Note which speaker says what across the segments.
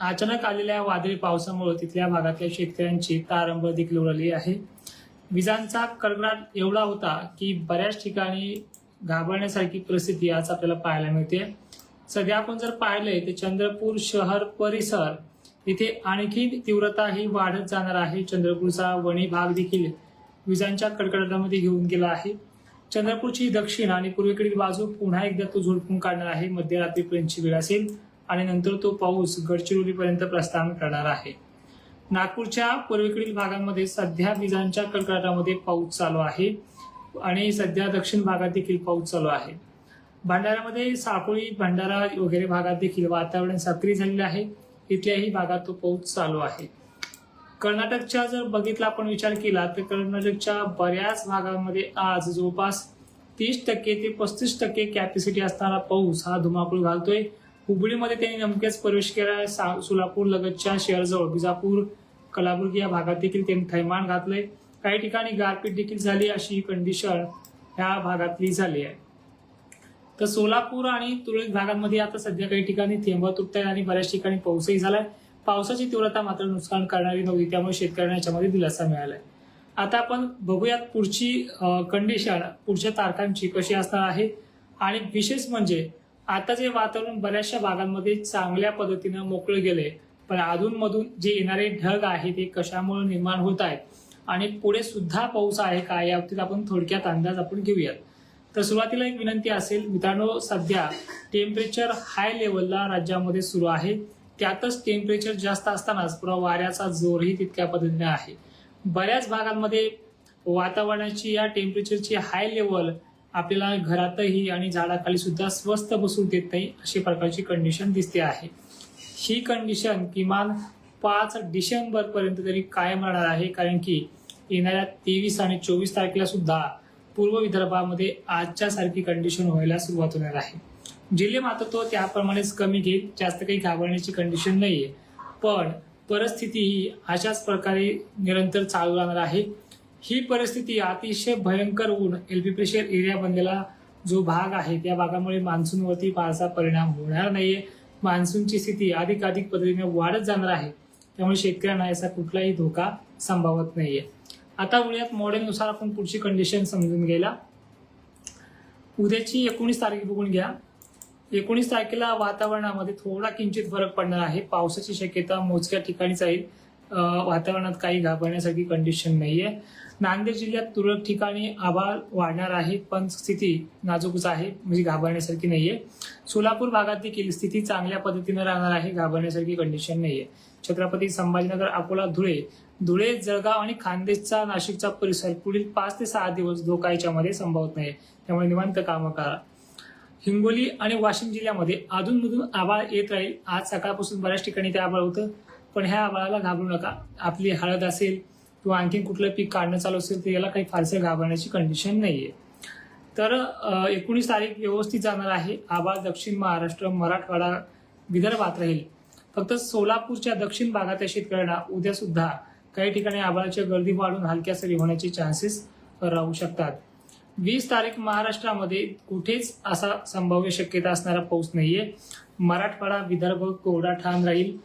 Speaker 1: अचानक आलेल्या वादळी पावसामुळे तिथल्या भागातल्या शेतकऱ्यांची तारंब देखील उडाली आहे. विजांचा कडकडाट एवढा होता की बऱ्याच ठिकाणी घाबरण्यासारखी परिस्थिती आज आपल्याला पाहायला मिळते. सध्या आपण जर पाहिलंय तर चंद्रपूर शहर परिसर इथे आणखी तीव्रता ही वाढत जाणार आहे. चंद्रपूरचा वणी भाग देखील विजांच्या कडकडाटामध्ये घेऊन गेला आहे. चंद्रपूरची दक्षिण आणि पूर्वेकडील बाजू पुन्हा एकदा तो झोडपून काढणार आहे. मध्यरात्रीपर्यंतची वेळ असेल. आणि नंतर तो पाऊस गडचिरोलीपर्यंत प्रस्थान करणार आहे. नागपूरच्या पूर्वेकडील भागांमध्ये सध्या विजांच्या कडकडाटामध्ये पाऊस चालू आहे आणि सध्या दक्षिण भागात देखील पाऊस चालू आहे. भंडाऱ्यामध्ये साकोळी भंडारा वगैरे भागात देखील वातावरण सक्रिय झालेलं आहे. इथल्याही भागात तो पाऊस चालू आहे. कर्नाटकच्या जर बघितला आपण विचार केला तर कर्नाटकच्या बऱ्याच भागांमध्ये आज जवळपास तीस टक्के ते पस्तीस टक्के कॅपॅसिटी असणारा पाऊस हा धुमाकूळ घालतोय. हुबळीमध्ये त्यांनी नेमकेच प्रवेश केला. सा- सोलापूर लगतच्या शहराजवळ बिजापूर कलाबुर्गी या भागात देखील त्यांनी थैमान घातलंय. काही ठिकाणी गारपीट देखील झाली अशी कंडिशन ह्या भागातली झाली आहे. तर सोलापूर आणि तुरळक भागांमध्ये आता सध्या काही ठिकाणी थेंब तुटत आणि बऱ्याच ठिकाणी पाऊसही झालाय. पावसाची तीव्रता मात्र नुकसान करणारी नव्हती त्यामुळे शेतकऱ्यांना याच्यामध्ये दिलासा मिळालाय. आता आपण बघूयात पुढची कंडिशन पुढच्या तारखांची कशी असणार आहे. आणि विशेष म्हणजे आता जे वातावरण बऱ्याचशा भागांमध्ये चांगल्या पद्धतीनं मोकळं गेलंय पण अधूनमधून जे येणारे ढग आहे ते कशामुळे निर्माण होत आहेत आणि पुढे सुद्धा पाऊस आहे का या बाबतीत आपण थोडक्यात अंदाज आपण घेऊयात. तर सुरुवातीला एक विनंती असेल मित्रांनो सध्या टेम्परेचर हाय लेवलला राज्यामध्ये सुरू आहे. त्यातच टेम्परेचर जास्त असतानाच पुरा वाऱ्याचा जोरही तितक्या पद्धतीने आहे. बऱ्याच भागांमध्ये वातावरणाची या टेम्परेचरची हाय लेवल आपल्याला घरातही आणि झाडाखाली सुद्धा स्वस्त बसू देत नाही अशी प्रकारची कंडिशन दिसते आहे. ही कंडिशन किमान पाच डिसेंबर पर्यंत तरी कायम राहणार आहे कारण की येणाऱ्या तेवीस आणि चोवीस तारखेला सुद्धा पूर्व विदर्भामध्ये आजच्या सारखी कंडिशन व्हायला सुरुवात होणार आहे. जिल्हे मात्र तो त्याप्रमाणेच कमी घेईल जास्त काही घाबरण्याची कंडिशन नाहीये. पण परिस्थिती ही अशाच प्रकारे निरंतर चालू राहणार आहे. ही परिस्थिती अतिशय भयंकर होऊन एलपी प्रेशर एरिया बनलेला जो भाग आहे त्या भागामुळे मान्सूनवरती फारसा परिणाम होणार नाहीये. मान्सूनची स्थिती अधिक अधिक पद्धतीने वाढत जाणार आहे. त्यामुळे शेतकऱ्यांना याचा कुठलाही धोका संभावत नाहीये. आता उद्यात मॉडेलनुसार आपण पुढची कंडिशन समजून घ्यायला. उद्याची एकोणीस तारीख बघून घ्या. एकोणीस तारखेला वातावरणामध्ये थोडा किंचित फरक पडणार आहे. पावसाची शक्यता मोजक्या ठिकाणीच आहे. वातावरणात काही घाबरण्यासारखी कंडिशन नाहीये. नांदेड जिल्ह्यात तुरळक ठिकाणी आभाळ वाढणार आहे पण स्थिती नाजूकच आहे म्हणजे घाबरण्यासारखी नाहीये. सोलापूर भागात देखील स्थिती चांगल्या पद्धतीने राहणार आहे घाबरण्यासारखी कंडिशन नाहीये. छत्रपती संभाजीनगर अकोला धुळे धुळे जळगाव आणि खानदेशचा नाशिकचा परिसर पुढील पाच ते सहा दिवस धोका याच्यामध्ये संभवत नाही. त्यामुळे निवांत कामं करा. हिंगोली आणि वाशिम जिल्ह्यामध्ये अधूनमधून आभाळ येत राहील. आज सकाळपासून बऱ्याच ठिकाणी ते आभाळ होतं. पण ह्या आभाळाला घाबरू नका. आपली हळद असेल किंवा आणखी कुठलं पीक काढणं चालू असेल तर याला काही फारसं घाबरण्याची कंडिशन नाही आहे तर एकोणीस तारीख व्यवस्थित जाणार आहे. आभाळ दक्षिण महाराष्ट्र मराठवाडा विदर्भात राहील. फक्त सोलापूरच्या दक्षिण भागातल्या शेतकऱ्यांना उद्या सुद्धा काही ठिकाणी आभाळाची गर्दी वाढून हलक्या सरी होण्याचे चान्सेस राहू शकतात. वीस तारीख महाराष्ट्रामध्ये कुठेच असा संभाव्य शक्यता असणारा पाऊस नाहीये. मराठवाडा विदर्भ कोरडा ठाण राहील.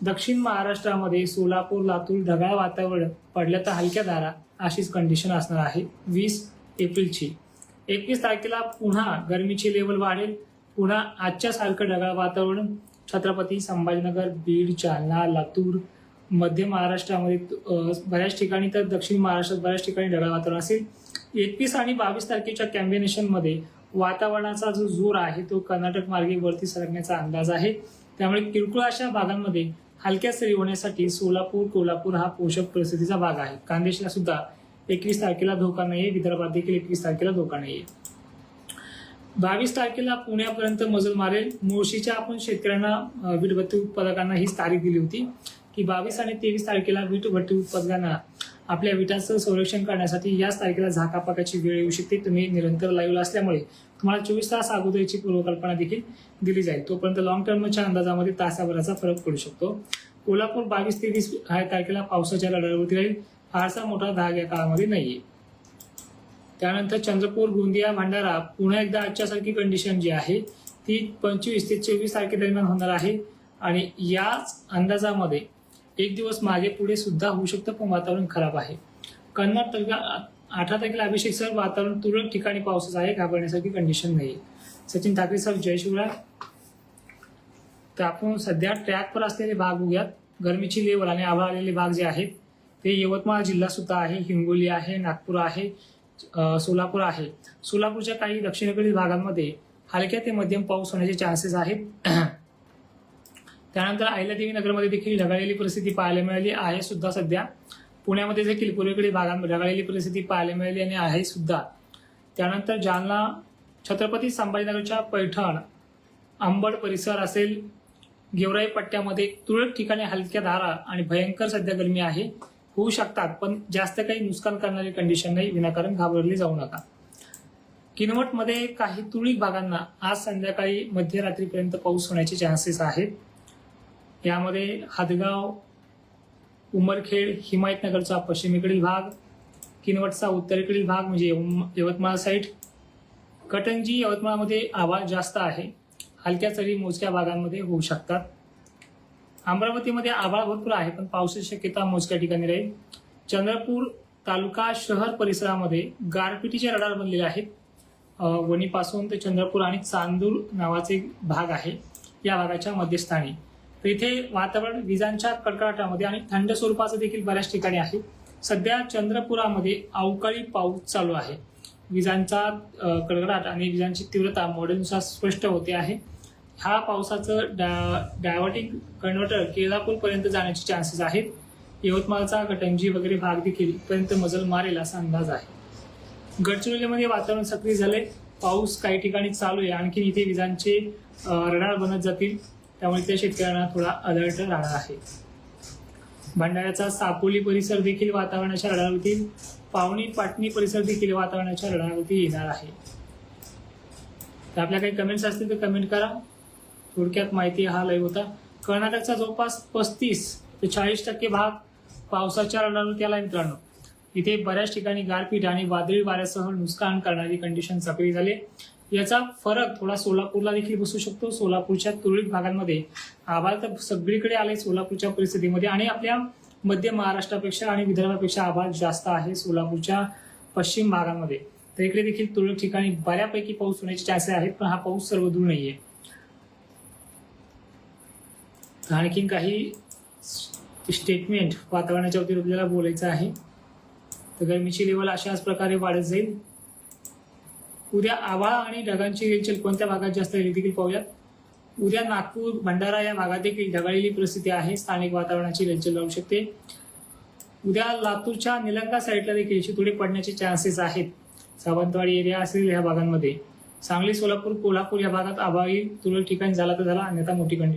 Speaker 1: दक्षिण महाराष्ट्रामध्ये सोलापूर लातूर ढगाळ वातावरण पडल्या तर हलक्या धारा अशीच कंडिशन असणार आहे. वीस एप्रिलची. एकवीस तारखेला पुन्हा गरमीची लेवल वाढेल. पुन्हा आजच्या सारखं ढगाळ वातावरण. छत्रपती संभाजीनगर बीड जालना लातूर मध्य महाराष्ट्रामध्ये बऱ्याच ठिकाणी तर दक्षिण महाराष्ट्रात बऱ्याच ठिकाणी ढगाळ वातावरण असेल. एकवीस आणि बावीस तारखेच्या कॅम्बिनेशनमध्ये वातावरणाचा जो जोर आहे तो कर्नाटक मार्गे वरती सरकण्याचा अंदाज आहे. त्यामुळे किरकोळ अशा भागांमध्ये हलक्या सरी होण्यासाठी सोलापूर कोल्हापूर हा पोषक परिस्थितीचा भाग आहे. कांदेशला सुद्धा एकवीस तारखेला धोका नाहीये. विदर्भात देखील एकवीस तारखेला धोका नाहीये. बावीस तारखेला पुण्यापर्यंत मजल मारेल. मुळशीच्या आपण शेतकऱ्यांना वीटभट्टी उत्पादकांना हीच तारीख दिली होती की बावीस आणि तेवीस तारखेला वीटभट्टी उत्पादकांना आपल्या विटाचं संरक्षण करण्यासाठी याच तारखेला झाकापाकाची वेळ येऊ शकते. तुम्ही निरंतर लाईव्ह असल्यामुळे तुम्हाला चोवीस तास अगोदरची पूर्वकल्पना देखील दिली जाईल. तोपर्यंत लॉंग टर्मच्या अंदाजामध्ये तासाभराचा फरक पडू शकतो. कोल्हापूर बावीस ते वीस ह्या तारखेला पावसाच्या लढाईवरती राहील. फारसा मोठा धाग या काळामध्ये नाहीये. त्यानंतर चंद्रपूर गोंदिया भंडारा पुन्हा एकदा आजच्यासारखी कंडिशन जी आहे ती पंचवीस ते चोवीस तारखेदरम्यान होणार आहे. आणि याच अंदाजामध्ये एक दिवस मागे पुढे सुद्धा होऊ शकतं पण वातावरण खराब आहे. कन्नड तालुका अठरा तारखेला अभिषेक सर वातावरण तुरळक ठिकाणी पावसाचं आहे घाबरण्यासारखी कंडिशन नाही सचिन ठाकरे सर जय शिवराय. तर आपण सध्या ट्रॅकवर असलेले भाग बघूयात. गरमीची लेवल आणि आभाळ आलेले भाग जे आहेत ते यवतमाळ जिल्हा सुद्धा आहे हिंगोली आहे नागपूर आहे सोलापूर आहे. सोलापूरच्या काही दक्षिणेकडील भागांमध्ये हलक्या ते मध्यम पाऊस होण्याचे चान्सेस आहेत. त्यानंतर अहिल्यादेवी नगरमध्ये देखील ढगाळलेली परिस्थिती पाहायला मिळाली. आहे सुद्धा सध्या. पुण्यामध्ये देखील पूर्वेकडील भागांमध्ये ढगाळलेली परिस्थिती पाहायला मिळाली आणि आहे सुद्धा. त्यानंतर जालना छत्रपती संभाजीनगरच्या पैठण अंबड परिसर असेल गेवराई पट्ट्यामध्ये तुरळक ठिकाणी हलक्या धारा आणि भयंकर सध्या गरमी आहे. होऊ शकतात पण जास्त काही नुकसान करणारी कंडिशन नाही विनाकारण घाबरली जाऊ नका. किनवटमध्ये काही तुरळक भागांना आज संध्याकाळी मध्यरात्रीपर्यंत पाऊस होण्याचे चान्सेस आहेत. यामध्ये हादगाव उमरखेड हिमायतनगरचा पश्चिमेकडील भाग किनवटचा उत्तरेकडील भाग म्हणजे यवतमाळ साईड कटंजी यवतमाळमध्ये आवाज जास्त आहे. हलक्या चढी मोजक्या भागांमध्ये होऊ शकतात. अमरावतीमध्ये आभाळ भरपूर आहे पण पावसाची शक्यता मोजक्या ठिकाणी राहील. चंद्रपूर तालुका शहर परिसरामध्ये गारपिटीचे रडार बनलेले आहेत. वणीपासून ते चंद्रपूर आणि चांदूर नावाचे एक भाग आहे. या भागाच्या मध्यस्थानी. तर इथे वातावरण विजांच्या कडकडाटामध्ये आणि थंड स्वरूपाचं देखील बऱ्याच ठिकाणी आहे. सध्या चंद्रपुरामध्ये अवकाळी पाऊस चालू आहे. विजांचा कडकडाट आणि विजांची तीव्रता मॉडेलनुसार स्पष्ट होते आहे. ह्या पावसाचं डा डायव्हर्टिंग कन्व्हर्टर केळापूरपर्यंत जाण्याचे चान्सेस आहेत. यवतमाळचा गटंजी वगैरे भाग देखील पर्यंत मजल मारेल असा अंदाज आहे. गडचिरोलीमध्ये वातावरण सक्रिय झाले पाऊस काही ठिकाणी चालू आहे. आणखी इथे विजांचे रडार बनत जातील. त्यामुळे त्या शेतकऱ्यांना थोडा अलर्ट राहणार आहे. भंडाऱ्याचा सापोली परिसर देखील वातावरणाच्या रडारवरती पावणी पाटणी परिसर देखील वातावरणाच्या रडारवरती येणार आहे. तर आपल्या काही कमेंट्स असतील तर कमेंट करा. थोडक्यात माहिती हा लय होता. कर्नाटकचा जवळपास पस्तीस ते चाळीस टक्के भाग पावसाच्या रडारवरती आला मित्रांनो. इथे बऱ्याच ठिकाणी गारपीट आणि वादळी वाऱ्यासह नुकसान करणारी कंडिशन सक्रिय झाले याचा फरक थोडा सोलापूरला देखील बसू शकतो. सोलापूरच्या तुरळक भागांमध्ये आभाळ तर सगळीकडे आले सोलापूरच्या परिस्थितीमध्ये आणि आपल्या मध्य महाराष्ट्रापेक्षा आणि विदर्भापेक्षा आभाळ जास्त आहे सोलापूरच्या पश्चिम भागामध्ये. तर इकडे देखील तुरळक ठिकाणी बऱ्यापैकी पाऊस होण्याचे चान्सेस आहेत पण हा पाऊस सर्वदूर नाहीये. आणखीन काही स्टेटमेंट वातावरणाच्या वतीने आपल्याला बोलायचं आहे. तर गरमीची लेवल अशाच प्रकारे वाढत जाईल. उद्या आभाळ आणि ढगांची रेलचेल कोणत्या भागात जास्त आहे देखील पाहूयात. उद्या नागपूर भंडारा या भागात देखील ढगाळलेली परिस्थिती आहे. स्थानिक वातावरणाची रेलचेल राहू शकते. उद्या लातूरच्या निलंगा साईडला देखील शितोडे पडण्याचे चान्सेस आहेत. सावंतवाडी एरिया असेल या भागांमध्ये. सांगली सोलापूर कोल्हापूर या भागात आभाळी तुरळक ठिकाणी झाला तर झाला अन्यथा मोठी कंडिशन